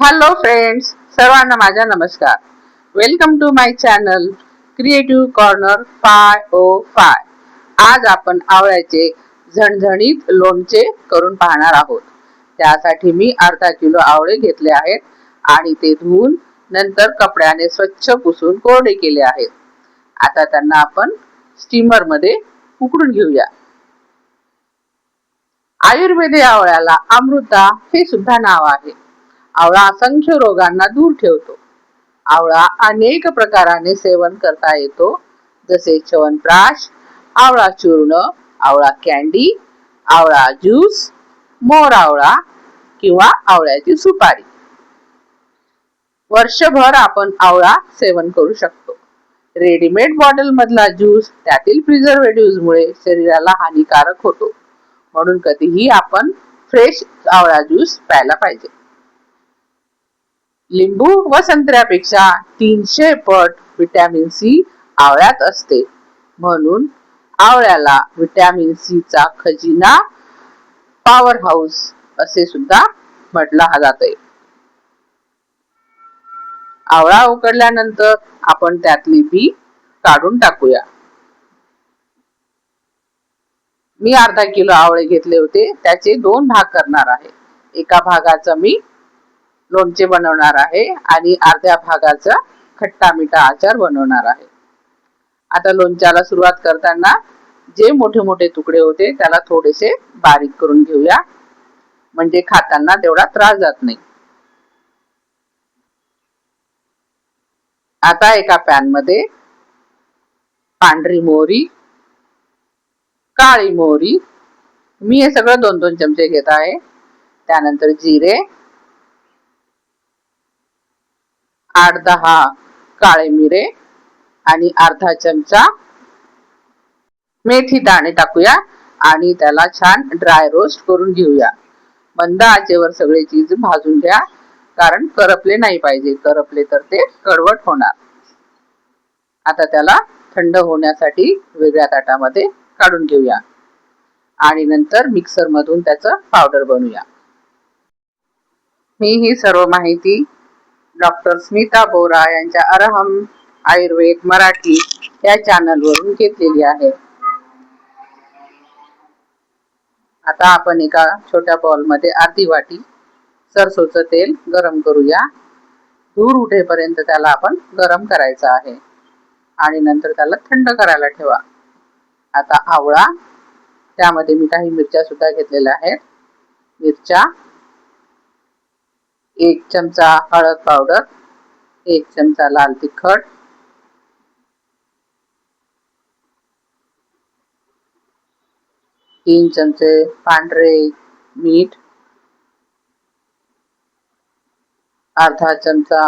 Hello friends सर्वांना माझा नमस्कार. Welcome to my channel creative corner five o five आज आपण आवळ्याचे झणझणीत लोणचे करून पाहणार आहोत. त्यासाठी मी अर्धा किलो आवळे घेतले आहेत आणि ते धुवून नंतर कपड्याने स्वच्छ पुसून कोरडे केले आहेत. आता त्यांना आपण स्टीमरमध्ये उकडून घेऊया. आयुर्वेदी आवळ्याला अमृता हे सुद्धा नाव आहे. आवळा असंख्य रोगांना दूर ठेवतो. आवळा अनेक प्रकाराने सेवन करता येतो. जसे च्यवनप्राश आवळा चूर्ण आवळा कॅन्डी आवळा ज्यूस मोर आवळा किंवा आवळ्याची सुपारी. वर्षभर आपण आवळा सेवन करू शकतो. रेडीमेड बॉटल मधला ज्यूस त्यातील प्रिझर्वेटिव्ह मुळे शरीराला हानिकारक होतो. म्हणून कधीही आपण फ्रेश आवळा ज्यूस प्यायला पाहिजे. लिंबू व संत्र्यापेक्षा तीनशे पट विटॅमिन सी आवळ्यात असते. म्हणून आवळ्याला विटॅमिन सी चा खजिना पॉवर हाऊस असे सुद्धा म्हटलं जाते आवळा उकडल्यानंतर आपण त्यातली बी काढून टाकूया. मी अर्धा किलो आवळे घेतले होते त्याचे दोन भाग करणार आहे. एका भागाचं मी लोणचे बनवणार आहे आणि अर्ध्या भागाचा खट्टा मिठा आचार बनवणार आहे. आता लोणच्याला सुरुवात करताना जे मोठे मोठे तुकडे होते त्याला थोडेसे बारीक करून घेऊया. म्हणजे खाताना तेवढा त्रास जात नाही. आता एका पॅनमध्ये पांढरी मोहरी काळी मोहरी मी हे सगळं दोन दोन चमचे घेत आहे. त्यानंतर जिरे आठ दहा काळे मिरे आणि अर्धा चमचा मेथी दाणे टाकूया आणि त्याला छान ड्राय रोस्ट करून घेऊया. मंद आचेवर सगळे चीज भाजून घ्या कारण करपले नाही पाहिजे. करपले तर ते कडवट होणार. आता त्याला थंड होण्यासाठी वेगळ्या ताटामध्ये काढून घेऊया. आणि नंतर मिक्सर मधून त्याचं पावडर बनवूया. मी ही सर्व माहिती डॉक्टर स्मिता बोरा यांच्या अरहम आयुर्वेद मराठी या चॅनल वरून घेतलेली आहे. आता आपण एका छोट्या बॉलमध्ये अर्धी वाटी सरसोचं तेल गरम करूया. धूर उठेपर्यंत त्याला आपण गरम करायचं आहे. आणि नंतर त्याला थंड करायला ठेवा. आता आवळा त्यामध्ये मी काही मिरच्या सुद्धा घेतलेल्या आहेत. मिरच्या एक चमचा हळद पावडर एक चमचा लाल तिखट तीन चमचे पांढरे मीठ अर्धा चमचा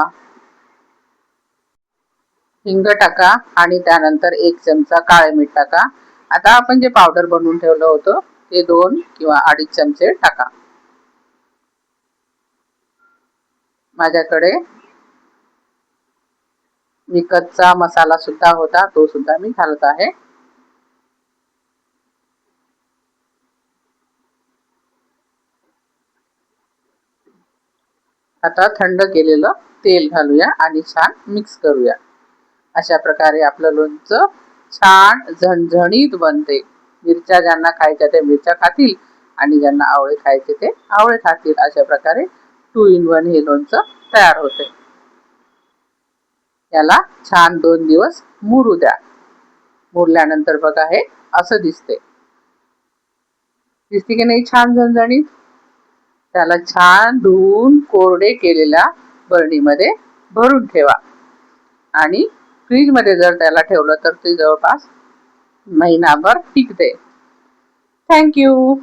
हिंग टाका आणि त्यानंतर एक चमचा काळे मीठ टाका. आता आपण जे पावडर बनवून ठेवलं होतं ते दोन किंवा अडीच चमचे टाका. माझ्याकडे. विकतचा मसाला सुद्धा होता तो सुद्धा मी घालत आहे. आता थंड केलेलं तेल घालूया आणि छान मिक्स करूया. अशा प्रकारे आपलं लोणचं छान झणझणीत बनते. मिरच्या ज्यांना खायच्या ते मिरच्या खातील आणि ज्यांना आवळे खायचे ते आवळे खातील. अशा प्रकारे टू इन वन हे लोणचं तयार होते याला छान दोन दिवस मुरू द्या. मुरल्यानंतर बघा हे असं दिसते दिसते की नाही छान झणझणीत? त्याला छान धुवून कोरडे केलेल्या बरणीमध्ये भरून ठेवा. आणि फ्रीजमध्ये जर त्याला ठेवलं तर ते जवळपास महिनाभर टिकते. थँक्यू!